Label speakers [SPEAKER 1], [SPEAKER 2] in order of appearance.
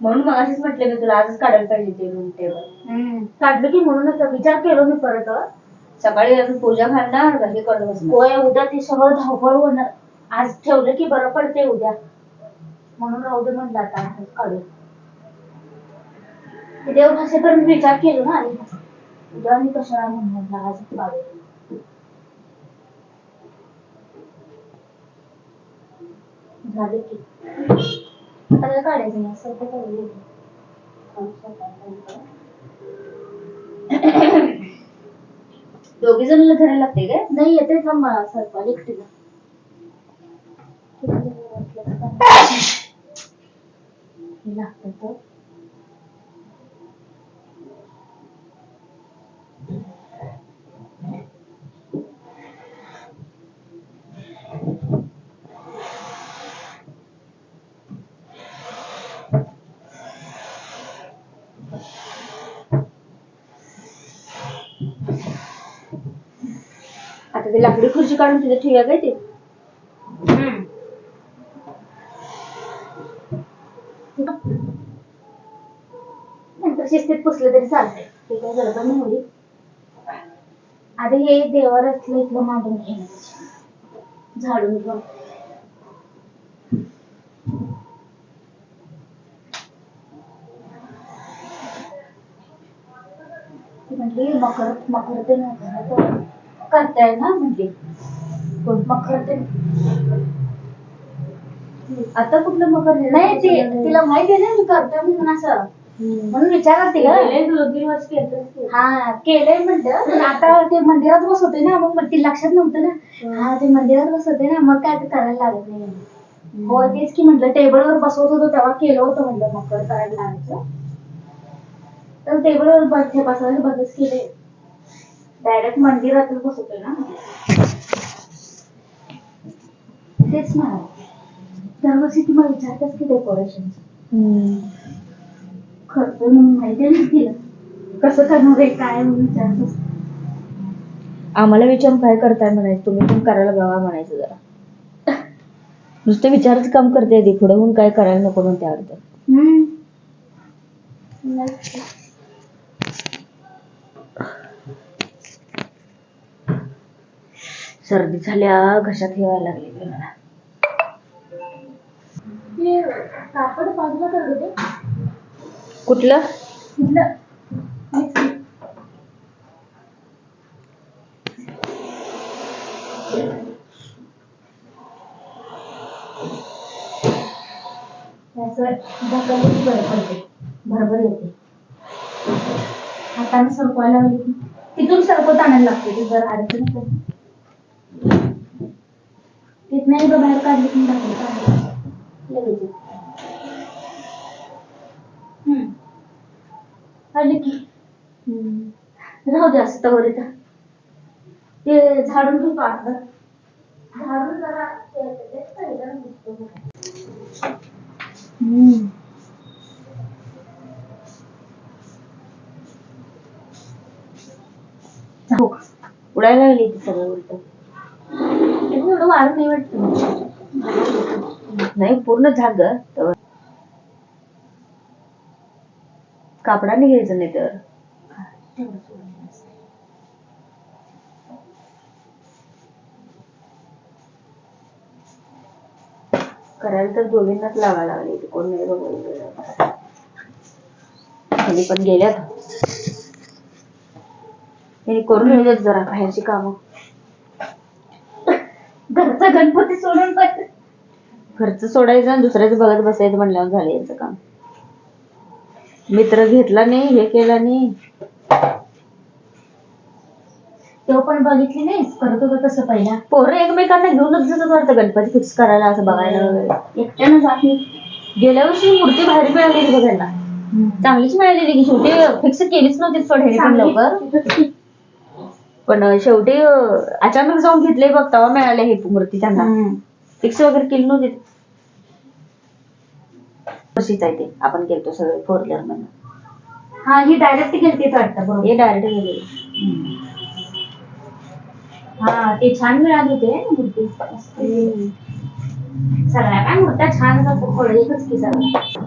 [SPEAKER 1] म्हणून मग असंच म्हटले मी तुला आजच काढायला पाहिजे ते रूम टेबल
[SPEAKER 2] काढलं की म्हणूनच विचार केलो मी परत.
[SPEAKER 1] सकाळी अजून पूजा घालणार हे करत बसणार.
[SPEAKER 2] होय उद्या ते सगळं धावपळ होणार. आज ठेवलं की बरं पडते उद्या. म्हणून राहू दे म्हणलं आता असंच काढू. ते देवभाषेपर्यंत विचार केलो ना. आधी उद्या आणि कशाला म्हणून आजच काढू झाले की. आता काय काढायचं? नाही असं काढू
[SPEAKER 1] दोघी जणांना धरायला लागते काय?
[SPEAKER 2] नाही येते थांब मला सरपंच एकटीला लागतं तर.
[SPEAKER 1] ते लाकडी खुर्ची काढून तिथे ठेवूया काय ते?
[SPEAKER 2] नंतर शिस्तीत पुसलं तरी चालतंय. ते काही गडबड नाही एवढी आधी हे देवावर असलं इथलं मांडून घेणं झाडून घेऊन म्हटली मकर मकर ते मकर करताय ना म्हटली कोण? मकर ते
[SPEAKER 1] आता कुठलं मकर?
[SPEAKER 2] नाही ते तिला माहिती आहे ना मी करतोय म्हणून असं. म्हणून विचारत तिला
[SPEAKER 1] दोन तीन वर्ष केलं
[SPEAKER 2] हा केलंय म्हणलं पण आता ते मंदिरात बसवते ना मग ते लक्षात नव्हतं ना. हा. ते मंदिरात बसवते ना मग काय ते करायला लागत नाही. हो. तेच की म्हटलं टेबलवर बसवत होतो तेव्हा केलं होतं म्हटलं मकर करायला लागायचं तर टेबलवर बस बसवायला बंदच केले डायरेक्ट मंदिरातच बसवतोय ना. तेच ना. दरवर्षी तुम्हाला विचारतेस की डेकोरेशनचं खर्च म्हणून माहिती आहे ना तिला कसं करणार आहे काय म्हणून विचारतोस?
[SPEAKER 1] आम्हाला विचारून काय करताय म्हणायचं? तुम्ही पण करायला बघा म्हणायचं जरा. नुसतं विचारच काम करते ती. पुढे होऊन काय करायला नको म्हणते अर्थ सर्दी झाल्या घशात ठेवायला लागली मला.
[SPEAKER 2] कापड बाजूला कर गं ते
[SPEAKER 1] कुठलं?
[SPEAKER 2] इथलं. असं बरं पडते बरोबर येते हाताने सरकवायला लागली की तिथून सरकवत आणायला लागते ती जर अडचण येते. तिथनं एकदा बाहेर काढली की ढकलत लगेच हम्म. की. राहू दे असं तवर इथं. ते झाडून तू का झाडून जरा हो.
[SPEAKER 1] उडायला लागली ती सगळं उलट.
[SPEAKER 2] त्याचं एवढं वाढत नाही वाटतं.
[SPEAKER 1] नाही पूर्ण झाग तर कापडाने घ्यायचं नाही तर. करायला तर दोघींनाच लावा लागली ती कोण नाही बघायला पण गेल्यात. करून घेऊयात जरा बाहेरची कामं.
[SPEAKER 2] घरचा गणपती सोडून पण
[SPEAKER 1] घरचं सोडायचं आणि दुसऱ्याचं बघत बसायचं म्हणल्यावर झालं यांचं काम. मित्र घेतला नाही हे केला नाही.
[SPEAKER 2] तेव्हा पण बघितली नाहीस? करत होतं तसं पहिला.
[SPEAKER 1] पोरं एकमेकांना घेऊनच जातात वाटतं गणपती फिक्स करायला असं बघायला वगैरे.
[SPEAKER 2] एकट्यानं जात नाही.
[SPEAKER 1] गेल्या वर्षी मूर्ती बाहेर मिळालेली बघायला. चांगलीच मिळालेली की शेवटी फिक्स केलीच नव्हती सोड ह्याने पण लवकर. पण शेवटी अचानक जाऊन घेतले बघ तेव्हा मिळाले हे मूर्ती त्यांना. फिक्स वगैरे केली नव्हती. तशीच आहे ते. आपण केलतो सगळे फोर व्हीलर म्हणून
[SPEAKER 2] हा ही डायरेक्ट गेलती वाटतं बरोबर.
[SPEAKER 1] हे डायरेक्ट गेले.
[SPEAKER 2] हा ते छान मिळाले होते मूर्ती. सगळ्या काय मूर्त्या छान एकच की सगळं.